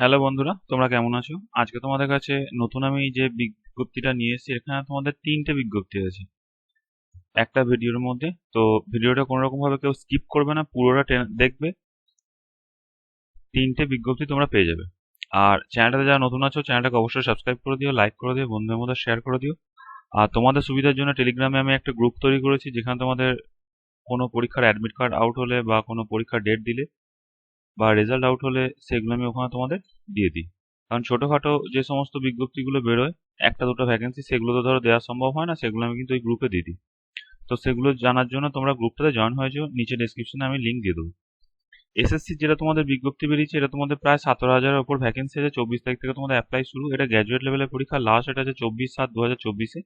Hello বন্ধুরা, তোমরা কেমন আছো? আজকে তোমাদের কাছে নতুন আমি যে বিজ্ঞপ্তিটা নিয়ে এসেছি, এখানে তোমাদের তিনটে বিজ্ঞপ্তি আছে একটা ভিডিওর মধ্যে, তো ভিডিওটা কোনো রকম ভাবে কেউ স্কিপ করবে না, পুরোটা দেখবে। তিনটে বিজ্ঞপ্তি তোমরা পেয়ে যাবে। আর চ্যানেলটাতে যারা নতুন আছো, চ্যানেলটাকে অবশ্যই সাবস্ক্রাইব করে দিও লাইক করে দিও, বন্ধুদের মধ্যে শেয়ার করে দিও। আর তোমাদের সুবিধার জন্য টেলিগ্রামে আমি একটা গ্রুপ তৈরি করেছি, যেখানে তোমাদের কোনো পরীক্ষার অ্যাডমিট কার্ড আউট হলে বা কোনো পরীক্ষার ডেট দিলে বা রেজাল্ট আউট হলে সেগুলো আমি ওখানে তোমাদের দিয়ে দিই। কারণ ছোটোখাটো যে সমস্ত বিজ্ঞপ্তিগুলো বেরোয়, একটা দুটো ভ্যাকেন্সি সেগুলো তো ধরো দেওয়া সম্ভব হয় না, সেগুলো আমি কিন্তু ওই গ্রুপে দিয়ে দিই। তো সেগুলো জানার জন্য তোমরা গ্রুপটাতে জয়েন হয়ে যাও নিচে ডিসক্রিপশনে আমি লিঙ্ক দিয়ে দেবো। এসএসসি যেটা তোমাদের বিজ্ঞপ্তি বেরিয়েছে, এটা তোমাদের প্রায় সতেরো হাজারের ওপর ভ্যাকেন্সি আছে, চব্বিশ তারিখ থেকে তোমাদের অ্যাপ্লাই শুরু। এটা গ্র্যাজুয়েট লেভেলের পরীক্ষা লাস্ট এটা আছে চব্বিশ সাত দু হাজার চব্বিশে।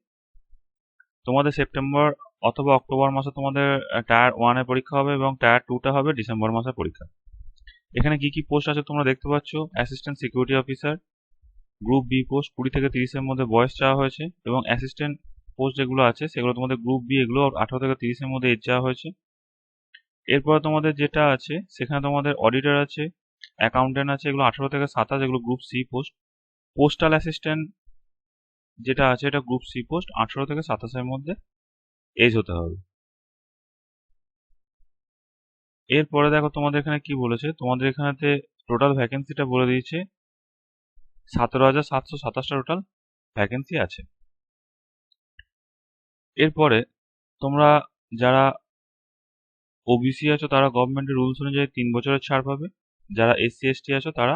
তোমাদের সেপ্টেম্বর অথবা অক্টোবর মাসে তোমাদের টায়ার ওয়ানের পরীক্ষা হবে এবং টায়ার টুটা হবে ডিসেম্বর মাসে পরীক্ষা। এখানে কি কি পোস্ট আছে তোমরা দেখতে পাচ্ছ? Assistant security officer group B post কুড়ি থেকে তিরিশের মধ্যে বয়স চাওয়া হয়েছে এবং অ্যাসিস্ট্যান্ট পোস্ট যেগুলো আছে, সেগুলো তোমাদের গ্রুপ বি এগুলো আঠারো থেকে তিরিশের মধ্যে এজ চাওয়া হয়েছে। এরপরে তোমাদের যেটা আছে, সেখানে তোমাদের অডিটর আছে অ্যাকাউন্টেন্ট আছে, এগুলো আঠারো থেকে সাতাশ, এগুলো group C post postal assistant যেটা আছে, এটা গ্রুপ সি পোস্ট আঠারো থেকে সাতাশের মধ্যে এজ হতে হবে। এরপরে দেখো তোমাদের এখানে কি বলেছে? তোমাদের এখানেতে টোটাল ভ্যাকেন্সিটা বলে দিয়েছে সতেরো হাজার সাতশো সাতাশটা টোটাল ভ্যাকেন্সি আছে। এরপরে তোমরা যারা ওবিসি আছো, তারা গভর্নমেন্টের রুলস অনুযায়ী তিন বছরের ছাড় পাবে। যারা এসসি এসটি আছো, তারা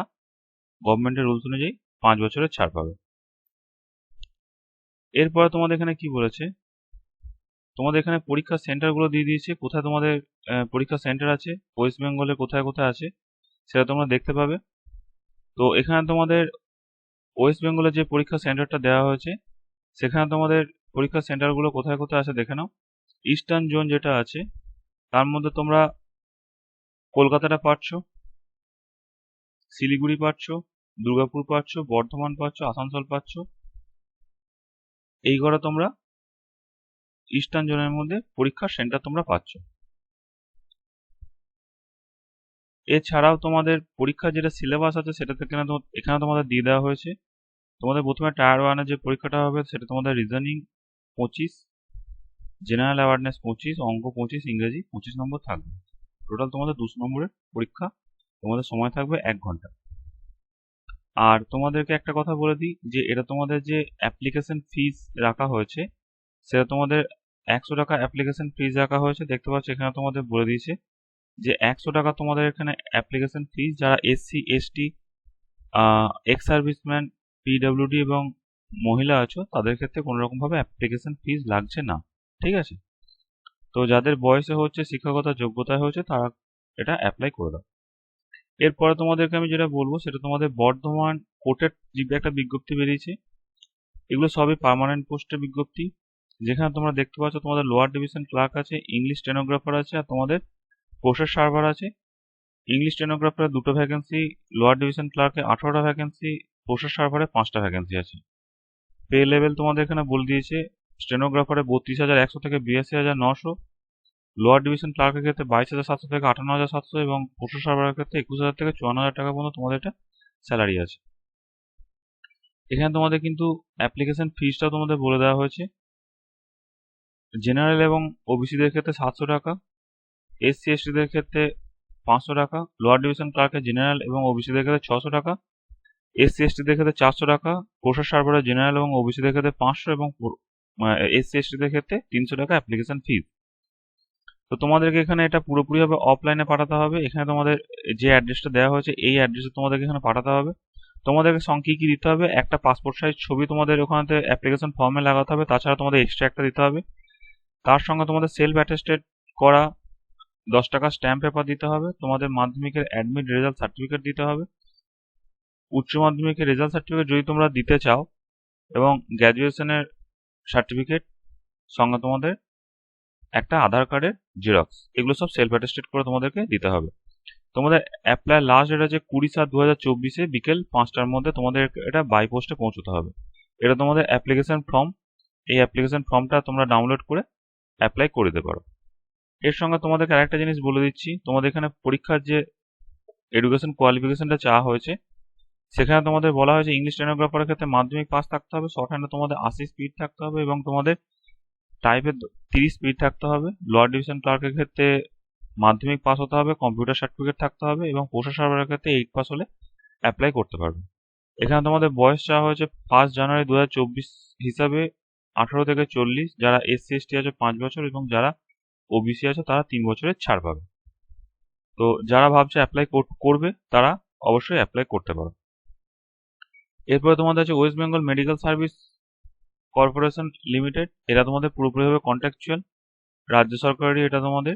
গভর্নমেন্টের রুলস অনুযায়ী পাঁচ বছরের ছাড় পাবে। এরপরে তোমাদের এখানে কি বলেছে? তোমাদের এখানে পরীক্ষার সেন্টারগুলো দিয়ে দিয়েছে। কোথায় তোমাদের পরীক্ষা সেন্টার আছে? ওয়েস্ট বেঙ্গলে কোথায় কোথায় আছে? সেটা তোমরা দেখতে পাবে। তো এখানে তোমাদের ওয়েস্ট বেঙ্গলে যে পরীক্ষা সেন্টারটা দেওয়া হয়েছে, সেখানে তোমাদের পরীক্ষা সেন্টারগুলো কোথায় কোথায় আছে দেখে নাও। ইস্টার্ন জোন যেটা আছে, তার মধ্যে তোমরা কলকাতাটা পাচ্ছ, শিলিগুড়ি পাচ্ছ, দুর্গাপুর পাচ্ছ, বর্ধমান পাচ্ছ, আসানসোল পাচ্ছ। এই করে তোমরা ইস্টার্ন জোনের মধ্যে পরীক্ষার সেন্টার তোমরা পাচ্ছ। এছাড়াও তোমাদের পরীক্ষার যেটা সিলেবাস আছে সেটা থেকে এখানে তোমাদের দিয়ে দেওয়া হয়েছে। তোমাদের প্রথমে টায়ার ওয়ানের যে পরীক্ষাটা হবে সেটা তোমাদের রিজনিং পঁচিশ জেনারেল অ্যাওয়ারনেস পঁচিশ, অঙ্ক পঁচিশ, ইংরেজি পঁচিশ নম্বর থাকবে। টোটাল তোমাদের দুশো নম্বরের পরীক্ষা। তোমাদের সময় থাকবে এক ঘণ্টা। আর তোমাদেরকে একটা কথা বলে দিই যে, এটা তোমাদের যে অ্যাপ্লিকেশন ফিস রাখা হয়েছে, সেটা তোমাদের একশো টাকা অ্যাপ্লিকেশন ফিস রাখা হয়েছে। দেখতে পাচ্ছ, এখানে তোমাদের বলে দিয়েছে যে একশো টাকা তোমাদের এখানে অ্যাপ্লিকেশন ফিস যারা SC ST ex serviceman PWD এবং মহিলা আছো, তাদের ক্ষেত্রে কোনো রকমভাবে অ্যাপ্লিকেশন ফিজ লাগছে না। ঠিক আছে? তো যাদের বয়সে হচ্ছে, শিক্ষকতা যোগ্যতায় হয়েছে, তারা এটা অ্যাপ্লাই করে দাও। এরপরে তোমাদেরকে আমি যেটা বলব, সেটা তোমাদের বর্ধমান কোর্টের একটা বিজ্ঞপ্তি বেরিয়েছে। এগুলো সবই পার্মানেন্ট পোস্টের বিজ্ঞপ্তি। যেখানে তোমরা দেখতে পাচ্ছ তোমাদের লোয়ার ডিভিশন ক্লার্ক আছে ইংলিশ স্টেনোগ্রাফার আছে, আর তোমাদের প্রসেস সার্ভার আছে। ইংলিশ স্টেনোগ্রাফারে দুটো ভ্যাকেন্সি লোয়ার ডিভিশন ক্লার্কে আঠারোটা ভ্যাকেন্সি প্রসেস সার্ভারে পাঁচটা ভ্যাকেন্সি আছে। পে লেভেল তোমাদের এখানে বলে দিয়েছে স্টেনোগ্রাফারে বত্রিশ হাজার, একশো থেকে বিরাশি হাজার, নশো। লোয়ার ডিভিশন ক্লার্কের ক্ষেত্রে বাইশ হাজার সাতশো থেকে আটান্ন হাজার সাতশো এবং প্রসেস সার্ভারের ক্ষেত্রে একুশ হাজার থেকে চুয়ান্ন হাজার টাকা পর্যন্ত তোমাদের এটা স্যালারি আছে। এখানে তোমাদের কিন্তু অ্যাপ্লিকেশন ফিসটাও তোমাদের বলে দেওয়া হয়েছে। জেনারেল এবং ওবিসিদের ক্ষেত্রে সাতশো টাকা এসসি এসটিদের ক্ষেত্রে পাঁচশো টাকা লোয়ার ডিভিশন ক্লার্কের জেনারেল এবং ওবিসিদের ক্ষেত্রে ছশো টাকা এসসি এসটিদের ক্ষেত্রে চারশো টাকা প্রসার সার্ভারে জেনারেল এবং ওবিসিদের ক্ষেত্রে পাঁচশো এবং এসসি এসটিদের ক্ষেত্রে তিনশো টাকা অ্যাপ্লিকেশন ফিস তো তোমাদেরকে এখানে এটা পুরোপুরিভাবে অফলাইনে পাঠাতে হবে। এখানে তোমাদের যে অ্যাড্রেসটা দেওয়া হয়েছে, এই অ্যাড্রেসে তোমাদেরকে এখানে পাঠাতে হবে। তোমাদেরকে সঙ্গে কী কি দিতে হবে? একটা পাসপোর্ট সাইজ ছবি তোমাদের ওখানে অ্যাপ্লিকেশন ফর্মে লাগাতে হবে। তাছাড়া তোমাদের এক্সট্রা একটা দিতে হবে। তার সঙ্গে তোমাদের সেলফ অ্যাটেস্টেড করা? দশ টাকা স্ট্যাম্প পেপার দিতে হবে, তোমাদের মাধ্যমিকের অ্যাডমিট রেজাল্ট সার্টিফিকেট দিতে হবে। উচ্চ মাধ্যমিকের রেজাল্ট সার্টিফিকেট যদি তোমরা দিতে চাও এবং গ্র্যাজুয়েশনের সার্টিফিকেট সঙ্গে তোমাদের একটা আধার কার্ডের জেরক্স এগুলো সব সেলফ অ্যাটেস্টেড করে তোমাদেরকে দিতে হবে। তোমাদের অ্যাপ্লাই লাস্ট ডেট আছে কুড়ি সাত দু হাজার চব্বিশে বিকেল পাঁচটার মধ্যে তোমাদের এটা বাই পোস্টে পৌঁছতে হবে। এটা তোমাদের অ্যাপ্লিকেশন ফর্ম এই অ্যাপ্লিকেশন ফর্মটা তোমরা ডাউনলোড করে অ্যাপ্লাই করে দিতে পারো। এর সঙ্গে তোমাদেরকে আরেকটা জিনিস বলে দিচ্ছি, তোমাদের এখানে পরীক্ষার যে এডুকেশন কোয়ালিফিকেশনটা চাওয়া হয়েছে, সেখানে তোমাদের বলা হয়েছে ইংলিশ স্টেনোগ্রাফারের ক্ষেত্রে মাধ্যমিক পাস থাকতে হবে শর্ট হ্যান্ডে তোমাদের আশি স্পিড থাকতে হবে এবং তোমাদের টাইপের তিরিশ স্পিড থাকতে হবে। লোয়ার ডিভিশন ক্লার্কের ক্ষেত্রে মাধ্যমিক পাস হতে হবে কম্পিউটার সার্টিফিকেট থাকতে হবে এবং পোস্টাল সার্ভারের ক্ষেত্রে এইট পাস হলে অ্যাপ্লাই করতে পারবে। এখানে তোমাদের বয়স চাওয়া হয়েছে ফার্স্ট জানুয়ারি দুহাজার চব্বিশ হিসাবে আঠারো থেকে চল্লিশ, যারা এসসি এসটি আছে পাঁচ বছর এবং যারা ওবিসি আছে তারা তিন বছরের ছাড় পাবে। তো যারা ভাবছে অ্যাপ্লাই করবে, তারা অবশ্যই অ্যাপ্লাই করতে পারো। এরপরে তোমাদের আছে West Bengal Medical Service Corporation Limited এটা তোমাদের পুরোপুরিভাবে কন্ট্রাকচুয়াল রাজ্য সরকারেরই এটা তোমাদের।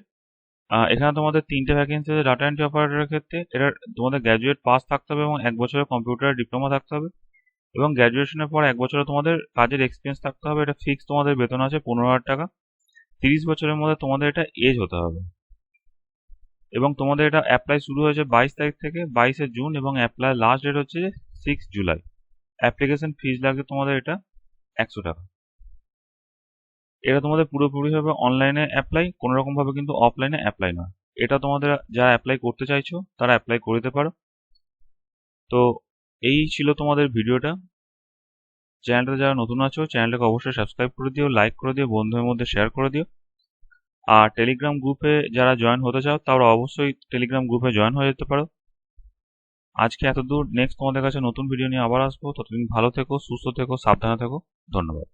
এখানে তোমাদের তিনটে ভ্যাকেন্সি আছে ডাটা এন্ট্রি অপারেটরের ক্ষেত্রে। এটা তোমাদের গ্র্যাজুয়েট পাস থাকতে হবে এবং এক বছরের কম্পিউটার ডিপ্লোমা থাকতে হবে। এবং গ্র্যাজুয়েশনের পর এক বছরে তোমাদের কাজের এক্সপিরিয়েন্স থাকতে হবে, এটা ফিক্স তোমাদের বেতন আছে পনেরো হাজার টাকা। তিরিশ বছরের মধ্যে তোমাদের এটা এজ হতে হবে। এবং তোমাদের এটা অ্যাপ্লাই শুরু হয়েছে বাইশ তারিখ থেকে বাইশে জুন এবং অ্যাপ্লাই লাস্ট ডেট হচ্ছে সিক্স জুলাই। অ্যাপ্লিকেশন ফিজ লাগবে তোমাদের এটা একশো টাকা। এটা তোমাদের পুরোপুরিভাবে অনলাইনে অ্যাপ্লাই কোনো রকমভাবে কিন্তু অফলাইনে অ্যাপ্লাই নয় এটা তোমাদের যারা অ্যাপ্লাই করতে চাইছো, তারা অ্যাপ্লাই করে দিতে পারো। তো এই ছিল তোমাদের ভিডিওটা। চ্যানেলটা যারা নতুন আছো, চ্যানেলটাকে অবশ্যই সাবস্ক্রাইব করে দিও লাইক করে দিও, বন্ধুদের মধ্যে শেয়ার করে দিও। আর টেলিগ্রাম গ্রুপে যারা জয়েন হতে চাও, তারা অবশ্যই টেলিগ্রাম গ্রুপে জয়েন হয়ে যেতে পারো। আজকে এত দূর নেক্সট তোমাদের কাছে নতুন ভিডিও নিয়ে আবার আসব। ততদিন ভালো থেকো, সুস্থ থেকো, সাবধানে থেকো। ধন্যবাদ।